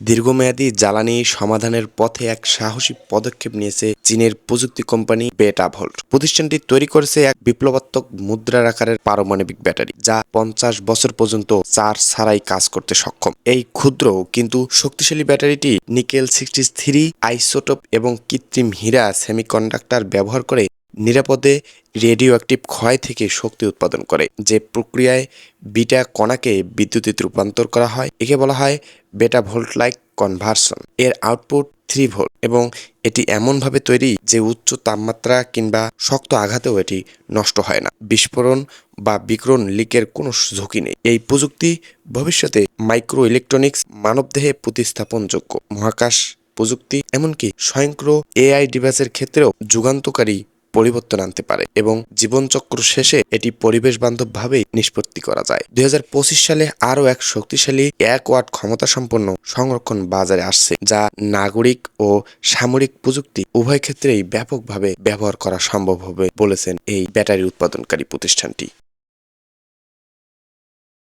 দীর্ঘমেয়াদী জ্বালানি সমাধানের পথে এক সাহসী পদক্ষেপ নিয়েছে চীনের প্রযুক্তি কোম্পানি বেটা ভোল্ট প্রতিষ্ঠানটি তৈরি করেছে এক বিপ্লবাত্মক মুদ্রার আকারের পারমাণবিক ব্যাটারি, যা পঞ্চাশ বছর পর্যন্ত চার ছাড়াই কাজ করতে সক্ষম। এই ক্ষুদ্র কিন্তু শক্তিশালী ব্যাটারিটি নিকেল সিক্সটি থ্রি, আইসোটোপ এবং কৃত্রিম হীরা সেমিকন্ডাক্টর ব্যবহার করে নিরাপদে রেডিও অ্যাক্টিভ ক্ষয় থেকে শক্তি উৎপাদন করে, যে প্রক্রিয়ায় বিটা কণাকে বিদ্যুতে রূপান্তর করা হয়। একে বলা হয় বেটা ভোল্ট লাইক কনভার্সন এর আউটপুট থ্রি ভোল্ট এবং এটি এমনভাবে তৈরি যে উচ্চ তাপমাত্রা কিংবা শক্ত আঘাতেও এটি নষ্ট হয় না। বিস্ফোরণ বা বিকরণ লিকের কোনো ঝুঁকি নেই। এই প্রযুক্তি ভবিষ্যতে মাইক্রো ইলেকট্রনিক্স মানবদেহে প্রতিস্থাপনযোগ্য। মহাকাশ প্রযুক্তি এমনকি স্বয়ংক্রিয় এআই ডিভাইসের ক্ষেত্রেও যুগান্তকারী পরিবর্তন আনতে পারে এবং জীবনচক্র শেষে এটি পরিবেশ বান্ধবভাবেই নিষ্পত্তি করা যায়। দুই হাজার পঁচিশ সালে আরও এক শক্তিশালী এক ওয়াট ক্ষমতা সম্পন্ন সংরক্ষণ বাজারে আসছে, যা নাগরিক ও সামরিক প্রযুক্তি উভয় ক্ষেত্রেই ব্যাপকভাবে ব্যবহার করা সম্ভব হবে বলেছেন এই ব্যাটারি উৎপাদনকারী প্রতিষ্ঠানটি।